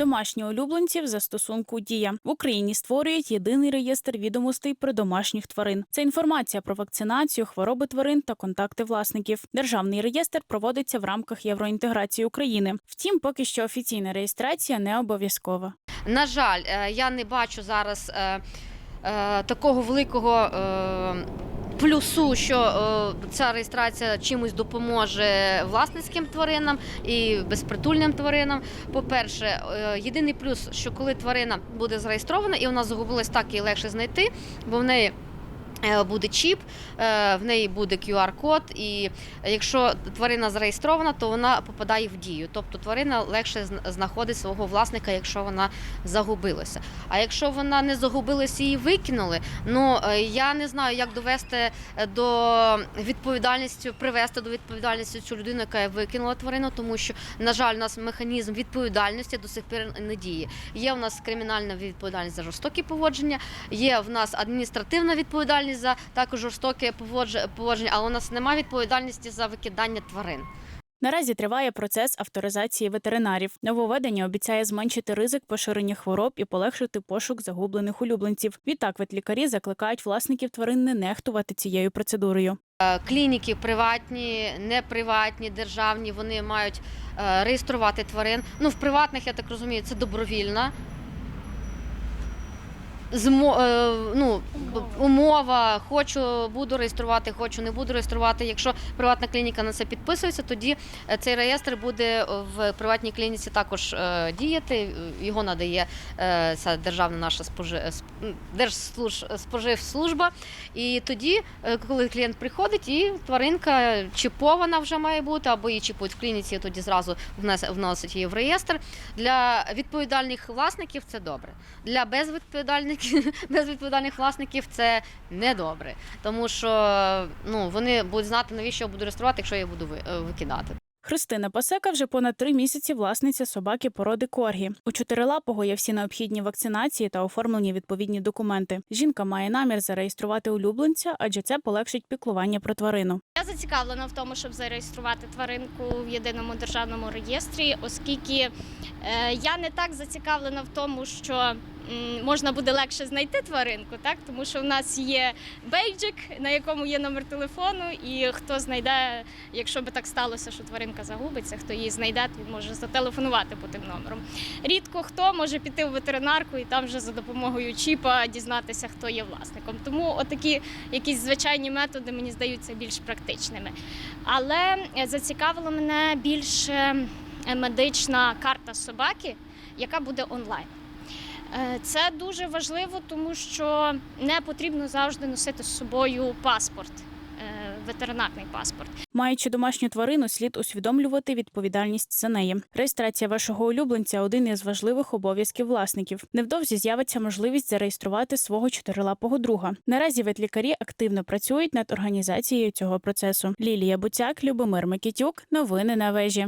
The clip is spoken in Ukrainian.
Домашні улюбленці в застосунку Дія в Україні створюють єдиний реєстр відомостей про домашніх тварин. Це інформація про вакцинацію, хвороби тварин та контакти власників. Державний реєстр проводиться в рамках євроінтеграції України. Втім, поки що офіційна реєстрація не обов'язкова. На жаль, е, я не бачу зараз е, е, такого великого плюсу, що е, ця реєстрація чимось допоможе власницьким тваринам і безпритульним тваринам. По-перше, е, єдиний плюс, що коли тварина буде зареєстрована і вона загубилась, так її легше знайти, бо в неї. Е, Буде чіп, е, в неї буде QR-код, і якщо тварина зареєстрована, то вона попадає в дію. Тобто тварина легше знаходить свого власника, якщо вона загубилася. А якщо вона не загубилася і викинули, ну е, я не знаю, як довести до відповідальності, привести до відповідальності цю людину, яка викинула тварину, тому що, на жаль, у нас механізм відповідальності до сих пір не діє. Є в нас кримінальна відповідальність за жорстокі поводження, є в нас адміністративна відповідальність за також жорстоке поводж- поводження, але у нас немає відповідальності за викидання тварин. Наразі триває процес авторизації ветеринарів. Нововведення обіцяє зменшити ризик поширення хвороб і полегшити пошук загублених улюбленців. Відтак ветлікарі закликають власників тварин не нехтувати цією процедурою. Е, Клініки приватні, неприватні, державні, вони мають е, реєструвати тварин. Ну, в приватних, я так розумію, це добровільна. Змо, е, ну, умова, хочу, буду реєструвати, хочу, не буду реєструвати. Якщо приватна клініка на це підписується, тоді е, цей реєстр буде в приватній клініці також е, діяти. Його надає ця державна наша спожи, сп- споживслужба. І тоді, коли клієнт приходить, і тваринка чіпована вже має бути, або її чіпують в клініці, тоді зразу вносять її в реєстр. Для відповідальних власників це добре. Для безвідповідальних, безвідповідальних власників це не добре. Тому що ну, вони будуть знати, навіщо я буду реєструвати, якщо я буду е, викидати. Христина Пасека вже понад три місяці власниця собаки породи Коргі. У чотирилапого є всі необхідні вакцинації та оформлені відповідні документи. Жінка має намір зареєструвати улюбленця, адже це полегшить піклування про тварину. Я зацікавлена в тому, щоб зареєструвати тваринку в єдиному державному реєстрі, оскільки е, я не так зацікавлена в тому, що можна буде легше знайти тваринку, так тому що в нас є бейджик, на якому є номер телефону, і хто знайде, якщо би так сталося, що тваринка загубиться, хто її знайде, він може зателефонувати по тим номерам. Рідко хто може піти в ветеринарку і там вже за допомогою чіпа дізнатися, хто є власником. Тому отакі якісь звичайні методи мені здаються більш практичними. Але зацікавила мене більше медична карта собаки, яка буде онлайн. Е, Це дуже важливо, тому що не потрібно завжди носити з собою паспорт, е, ветеринарний паспорт. Маючи домашню тварину, слід усвідомлювати відповідальність за неї. Реєстрація вашого улюбленця один із важливих обов'язків власників. Невдовзі з'явиться можливість зареєструвати свого чотирилапого друга. Наразі ветлікарі активно працюють над організацією цього процесу. Лілія Буцяк, Любомир Микітюк. Новини на вежі.